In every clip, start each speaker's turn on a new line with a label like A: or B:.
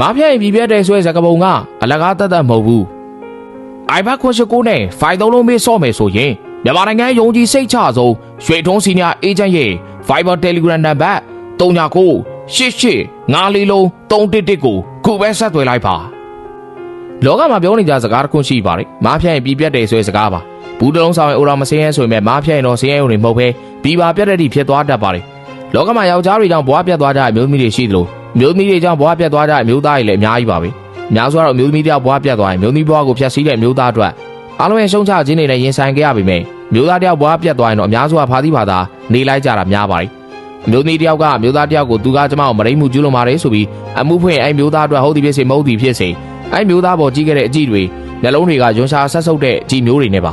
A: မားဖျက်ရင်ပြည်ပြတ်တဲ့ဆွဲစကပုံကအလကားတက်တက်မဟုတ်ဘူးအိုင်ဘတ်ခွန်ရှိကိုနဲ့ဖိုင်သုံးလုံးမေးစော့မယ်ဆိုရင်မြန်မာနိုင်ငံယုံကြည်စိတ်ချဆုံးရွှေထုံးစီနီယာအေဂျင့်ရဲ့ Viber Telegram နံပါတ်39 88 94လုံး311ကိုခုပဲဆက်သွယ်လိုက်ပါလောကမှာပြောနေကြစကားတစ်ခုရှိပါတယ်မားဖျက်ရင်ပြည်ပြတ်တယ်ဆိုတဲ့စကားပါဘူးတလုံးဆောင်ရင်အိုရာမစင်းရဲဆိုရင်ပဲမားဖျက်ရင်တော့စင်းရဲုံတွေမဟုတ်ပဲပြီးပါပြတ်တဲ့တိဖြစ်သွားတတ်ပါတယ်လောကမှာယောက်ျားတွေကြောင့်ဘဝပြတ်သွားကြတဲ့အမျိုးသမီးတွေရှိသလိုအ မျိုးသမီးတွေကြောင့်ဘဝပြတ်သွားကြတဲ့အမျိုးသားတွေလည်းအများကြီးပါပဲအများစုကတော့အမျိုးသမီးတယောက်ဘဝပြတ်သွားရင်အမျိုးသမီးဘဝကိုဖျက်ဆီးတဲ့အမျိုးသားအတွက်အားလုံးရဲ့ရှုံချခြင်းတွေနဲ့ရင်ဆိုင်ခဲ့ရပေမယ့်အမျိုးသားတယောက်ဘဝပြတ်သွားရင်တော့အများစုကဖာသီးဖာသာနေလိုက်ကြတာများပါတယ်အမျိုးသမီးတယောက်ကအမျိုးသားတယောက်ကိုသူကကျမကိုမရိမှုကျူးလွန်ပါတယ်ဆိုပြီးအမှုဖွင့်အဲ့မျိုးသားအတွက်ဟုတ်သည်ဖြစ်စေမဟုတ်သည်ဖြစ်စေအဲ့မျိုးသားပေါ်ကြီးခဲ့တဲ့အကြည့်တွေနှလုံးတွေကယွန်ရှာဆက်ဆုပ်တဲ့အကြည့်မျိုးတွေနဲ့ပါ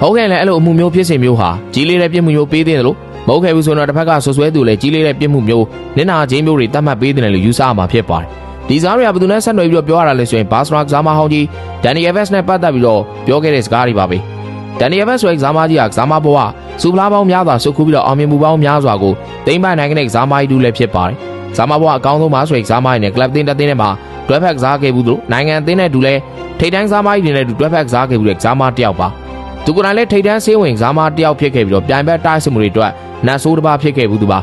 A: ဟုတ်ကဲ့လေအဲ့လိုအမှုမျိုးဖြစ်စေမျိုးဟာကြီးလေးတဲ့ပြစ်မှုမျိုးပေးတဲ့လို့ မဟုတ်ခဲ့ဘူးဆိုတော့တစ်ဖက်ကဆွဆွဲသူလည်းကြီးလေးတဲ့ပြစ်မှုမျိုးနင်နာချင်းမျိုးတွေတတ်မှတ်ပေးတယ်လို့ယူဆရမှာဖြစ်ပါတယ်ဒီစားတွေကဘယ်သူနဲ့ဆက်နွယ်ပြီးတော့ပြောရတာလဲဆိုရင်ဘာစရာကစားမဟောင်းကြီးဒန်နီယယ်ဗက်စ်နဲ့ပတ်သက်ပြီးတော့ပြောခဲ့တဲ့စကားတွေပါပဲဒန်နီယယ်ဗက်စ်ဆိုတဲ့ကစားမကြီးကကစားမဘဝစူပလာပေါင်းများစွာစုခုပြီးတော့အောင်မြင်မှုပေါင်းများစွာကိုတိမ့်ပိုင်နိုင်တဲ့ကစားမကြီးတူလည်းဖြစ်ပါတယ်ကစားမဘဝအကောင်းဆုံးပါဆိုတဲ့ကစားမကြီးနဲ့ကလပ်တင်းတက်တင်းနဲ့မှာတွဲဖက်ကစားခဲ့ဘူးတို့နိုင်ငံအသင်းနဲ့တူလဲထိတ်တန်းကစားမကြီးတွေနဲ့တူတွဲဖက်ကစားခဲ့ဘူးတဲ့ကစားမတစ်ယောက်ပါ သူကလည်းထိတ်တန်းဆေးဝင်ကစားမတစ်ယောက်ဖြစ်ခဲ့ပြီးတော့ပြိုင်ဘက်တိုက်စစ်မှုတွေအတွက်နတ်ဆိုးတစ်ပါးဖြစ်ခဲ့ဘူးသူပါ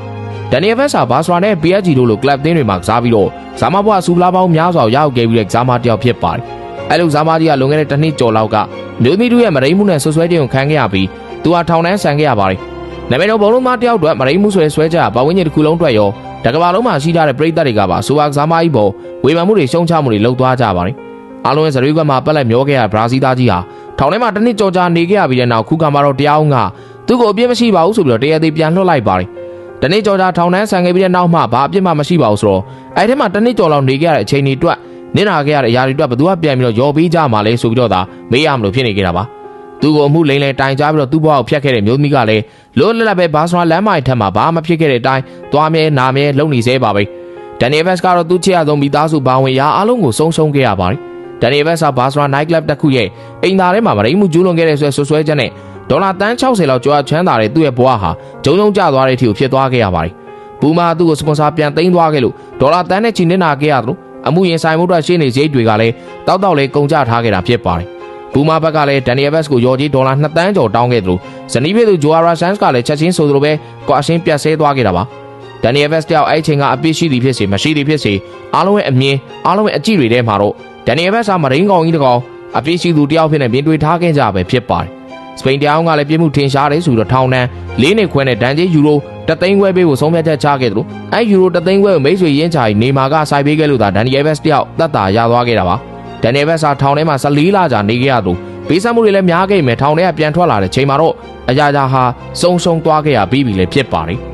A: ဒန်နီယယ်ဗက်ဆာဘာစရာနဲ့ PSG တို့လိုကလပ်တင်းတွေမှာကစားပြီးတော့ဇာမဘွားစူလာပေါင်းများစွာရောက်ခဲ့ပြီးတဲ့ဇာမတစ်ယောက်ဖြစ်ပါတယ်။အဲလိုဇာမကြီးကလွန်ခဲ့တဲ့တစ်နှစ်ကျော်လောက်ကမျိုးသမီးတို့ရဲ့မရိမှုနဲ့ဆွဆွဲတဲ့ကိုခံခဲ့ရပြီးသူဟာထောင်ထဲဆန်ခဲ့ရပါတယ်။နာမည်တော်ဘုံလုံးသားတစ်ယောက်အတွက်မရိမှုဆွဲဆွဲကြဘဝင်းကြီးတစ်ခုလုံးအတွက်ရောတကဘာလုံးမှာရှိကြတဲ့ပြည်သက်တွေကပါဆိုပါဇာမကြီးပေါ်ဝေဖန်မှုတွေရှုံချမှုတွေလုပ်သွားကြပါတယ်။အားလုံးရဲ့ဇရွေးကွက်မှာပက်လက်မျောခဲ့ရဘရာဇီးသားကြီးဟာ ထောင်ထဲမှာတစ်နှစ်ကျော်ကြာနေခဲ့ရပြီးတဲ့နောက်ခုကမှတော့တရားအောင်ကသူ့ကိုအပြစ်မရှိပါဘူးဆိုပြီးတော့တရားသေးပြန်လွှတ်လိုက်ပါတယ်။တနေ့ကျော်ကြာထောင်ထဲဆန်ခဲ့ပြီးတဲ့နောက်မှဘာအပြစ်မှမရှိပါဘူးဆိုတော့အဲ့ထဲမှာတနေ့ကျော်လောက်နေခဲ့ရတဲ့အချိန်တွေအတွက်နင့်နာခဲ့ရတဲ့အရာတွေအတွက်ဘသူကပြန်ပြီးတော့ရော်ပေးကြမှာလဲဆိုပြီးတော့ဒါမေးရမလို့ဖြစ်နေကြတာပါသူ့ကိုအမှုလိမ့်လဲတိုင်ကြပြီးတော့သူ့ဘဝကိုဖျက်ခဲ့တဲ့မျိုးသမီးကလည်းလွတ်လပ်လပ်ပဲဘာစရာလမ်းမိုင်ထက်မှာဘာမှဖြစ်ခဲ့တဲ့အတိုင်းသွားမြဲနာမြဲလုံနေသေးပါပဲဒန်နီယယ်ဘက်စ်ကတော့သူ့ချစ်ရဆုံးမိသားစုဘာဝင်ရာအားလုံးကိုဆုံးရှုံးခဲ့ရပါတယ် ဒန်နီယယ်ဘက်စ်ကဘာစရာ night club တစ်ခုရဲ့အိမ်သားထဲမှာမရိမှုကျူးလွန်ခဲ့တဲ့ဆွဲဆွဆွဲချက်နဲ့ဒေါ်လာတန်း60လောက်ကျော်ချမ်းသာတဲ့သူ့ရဲ့ဘဝဟာဂျုံဂျုံကျသွားတဲ့အထိကိုဖြစ်သွားခဲ့ရပါတယ်ဘူမာသူ့ကိုစပွန်ဆာပြန်သိမ်းသွားခဲ့လို့ဒေါ်လာတန်းနဲ့ချီနစ်နာခဲ့ရသလိုအမှုရင်ဆိုင်မှုအတွက်ရှင်းနေစရိတ်တွေကလည်းတောက်တောက်လေးကုန်ကျထားခဲ့တာဖြစ်ပါတယ်။ဘူမာဘက်ကလည်းဒန်နီယယ်ဘက်စ်ကိုရော်ကြီးဒေါ်လာ2တန်းကျော်တောင်းခဲ့သလိုဇနီးဖြစ်သူဂျိုအာရာဆန်စ်ကလည်းချက်ချင်းဆိုသလိုပဲကွာရှင်းပြတ်ဆဲသွားခဲ့တာပါ။ဒန်နီယယ်ဘက်စ်တယောက်အဲ့ချိန်ကအပြစ်ရှိသည်ဖြစ်စေမရှိသည်ဖြစ်စေအားလုံးရဲ့အမြင်အားလုံးရဲ့အကြည့်တွေထဲမှာတော့ ဒန်နီယယ်ဘက်စ်ကမရင်းကောင်ကြီးတကောင်အပြစ်ရှိသူတယောက်ဖြစ်နေပြင်တွေ့ထားခဲ့ကြပဲဖြစ်ပါတယ်။စပိန်တရားကလည်းပြစ်မှုထင်ရှားတယ်ဆိုတော့ထောင်တန်း၄နှစ်ခွဲနဲ့ဒဏ်ကြေးယူရိုတသိန်းခွဲပေးဖို့ဆုံးဖြတ်ချက်ချခဲ့တယ်လို့အဲယူရိုတသိန်းခွဲကိုမိတ်ဆွေရင်းချာကြီးနေမာကစိုက်ပေးခဲ့လို့သာဒန်နီယယ်ဘက်စ်တယောက်တတ်တာရသွားခဲ့တာပါဒန်နီယယ်ဘက်စ်ဟာထောင်ထဲမှာ14လကြာနေခဲ့ရသူပေးဆက်မှုတွေလည်းများခဲ့မယ်ထောင်ထဲကပြန်ထွက်လာတဲ့ချိန်မှာတော့အရာရာဟာစုံစုံသွားခဲ့ရပြီးပြီလေဖြစ်ပါတယ်